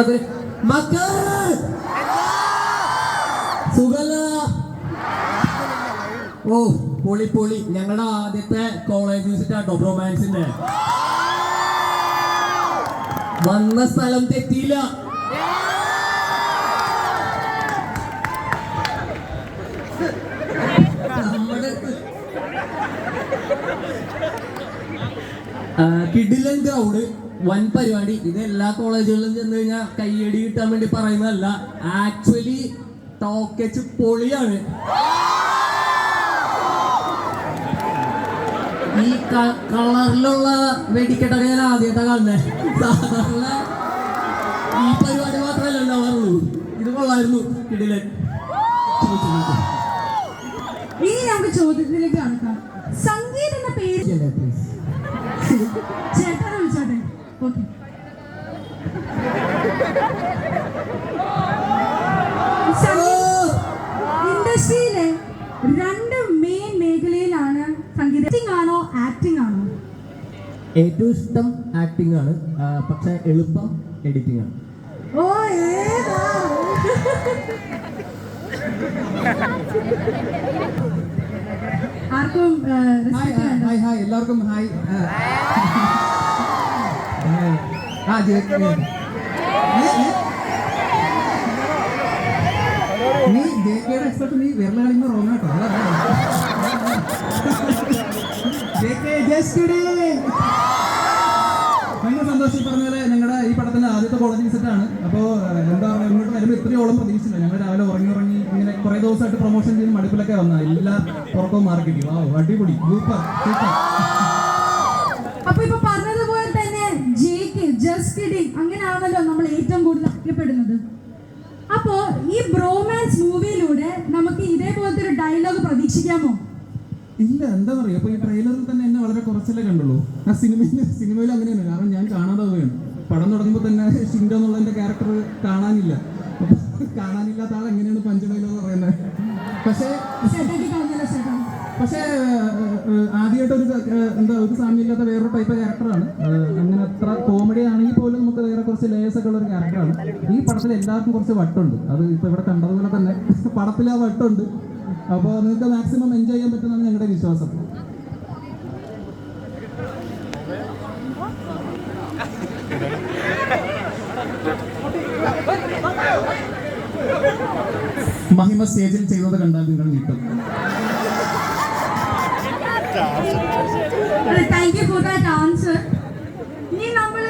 അത് മക്കൾ സുഖല്ല ഓ പൊളി പൊളി. ഞങ്ങളുടെ ആദ്യത്തെ കോളേജ് വിസിറ്റ് ആട്ടോ റൊമാൻസിന്റെ വന്ന സ്ഥലം തെറ്റിയില്ല. കിഡിലൻ ഗ്രൗണ്ട് വൻ പരിപാടി. ഇത് എല്ലാ കോളേജുകളിലും ചെന്ന് കഴിഞ്ഞാൽ കയ്യടി കിട്ടാൻ വേണ്ടി പറയുന്നതല്ല. ആക്ച്വലി ടോക്കച്ച് പൊളിയാണ്. ഈ കളറിലുള്ള വെടിക്കെട്ടൊക്കെ ഞാൻ ആദ്യത്തെ കാണുന്നത് ഈ പരിപാടി മാത്രമല്ല ഉണ്ടാവാറുള്ളൂ. ഇത് കൊള്ളായിരുന്നു. ചോദിച്ചു ഇനി നമുക്ക് ചോദ്യത്തിലേക്ക് കാണിക്കാം സംഗീത് ഇൻഡസ്ട്രിയിലെ രണ്ട് മെയിൻ മേഖലയിലാണ് സംഗീതം. ആണോ ആക്ടിംഗ് ആണോ? ഏറ്റവും ഇഷ്ടം ആക്ടിംഗ് ആണ്. പക്ഷെ എളുപ്പം എഡിറ്റിംഗ് ആണ്. ഓ ഏതാ? ആർക്കും ഹായ് ഹായ് എല്ലാവർക്കും ഹായ് ആ. ആ നീ ജെ എക്സ്പെർട്ട് നീ വിരല കളിക്കുന്ന റോങ് കേട്ടോ ജെ കെ ജസ്റ്റ് ഭയങ്കര സന്തോഷം ഈ പറഞ്ഞ ഞങ്ങളുടെ ഈ പടത്തിന്റെ ആദ്യത്തെ കോളേജ് വിസിറ്റ് ആണ് അപ്പോൾ എന്താ പറയുക ഇങ്ങോട്ട് വരുമ്പോൾ ഇത്രയോളം പ്രതീക്ഷിച്ചില്ല. ഞങ്ങൾ രാവിലെ ഉറങ്ങി ഉറങ്ങി ഇങ്ങനെ കുറേ ദിവസമായിട്ട് പ്രൊമോഷൻ ചെയ്ത് മടുപ്പിലൊക്കെ വന്ന. എല്ലാ പുറത്തും മാർക്കറ്റിംഗ് വാ അടിപൊളി. Super super. അപ്പൊ ഇപ്പൊ പറഞ്ഞതുപോലെ തന്നെ ജേക്ക് ജസ്റ്റ് കിഡിങ് അങ്ങനെയാണല്ലോ നമ്മൾ ഏറ്റവും കൂടുതൽ അറിയപ്പെടുന്നത് അപ്പോ ഈ ബ്രോമാൻസ് മൂവിയിലൂടെ നമുക്ക് ഇതേപോലത്തെ ഒരു ഡയലോഗ് പ്രതീക്ഷിക്കാമോ? ഇല്ല എന്താ പറയുക അപ്പൊ ഈ ട്രെയിലറിൽ തന്നെ എന്നെ വളരെ കുറച്ചല്ലേ കണ്ടുള്ളൂ. ആ സിനിമയിൽ സിനിമയിൽ അങ്ങനെയാണ്. കാരണം ഞാൻ കാണാതെ പോവുകയാണ്. പടം തുടങ്ങുമ്പോൾ തന്നെ ഷിൻഡോ എന്നുള്ള എന്റെ ക്യാരക്ടർ കാണാനില്ല കാണാനില്ലാത്ത ആൾ എങ്ങനെയാണ് പഞ്ചമയിലോ പറയുന്നത്? പക്ഷേ പക്ഷേ ആദ്യമായിട്ട് ഒരു എന്താ ഒരു സാമ്യമില്ലാത്ത വേറൊരു ടൈപ്പ് ക്യാരക്ടറാണ് അങ്ങനെ അത്ര കോമഡി ആണെങ്കിൽ പോലും നമുക്ക് വേറെ കുറച്ച് ലേയേഴ്സ് ഒക്കെ ഉള്ള ഒരു ക്യാരക്ടറാണ് ഈ പടത്തിൽ എല്ലാവർക്കും കുറച്ച് വട്ടുണ്ട്. അത് ഇപ്പൊ ഇവിടെ കണ്ടതുപോലെ തന്നെ പടത്തിൽ ആ വട്ടുണ്ട്. അപ്പോൾ നിങ്ങൾക്ക് മാക്സിമം എൻജോയ് ചെയ്യാൻ പറ്റുന്നതാണ് ഞങ്ങളുടെ വിശ്വാസം. മഹിമ സ്റ്റേജിൽ ചെയ്യുന്നത് കണ്ടാൽ നിങ്ങൾ കിട്ടും. Thank you for that answer ഇനി നമ്മൾ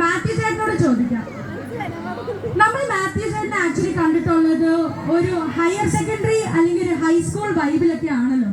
മാത്യു ചേട്ടനോട് ചോദിക്കാം. നമ്മൾ മാത്യു ചേട്ടനെ ആക്ച്വലി കണ്ടിട്ടുള്ളത് ഒരു ഹയർ സെക്കൻഡറി അല്ലെങ്കിൽ ഒരു ഹൈസ്കൂൾ വൈബിലൊക്കെ ആണല്ലോ.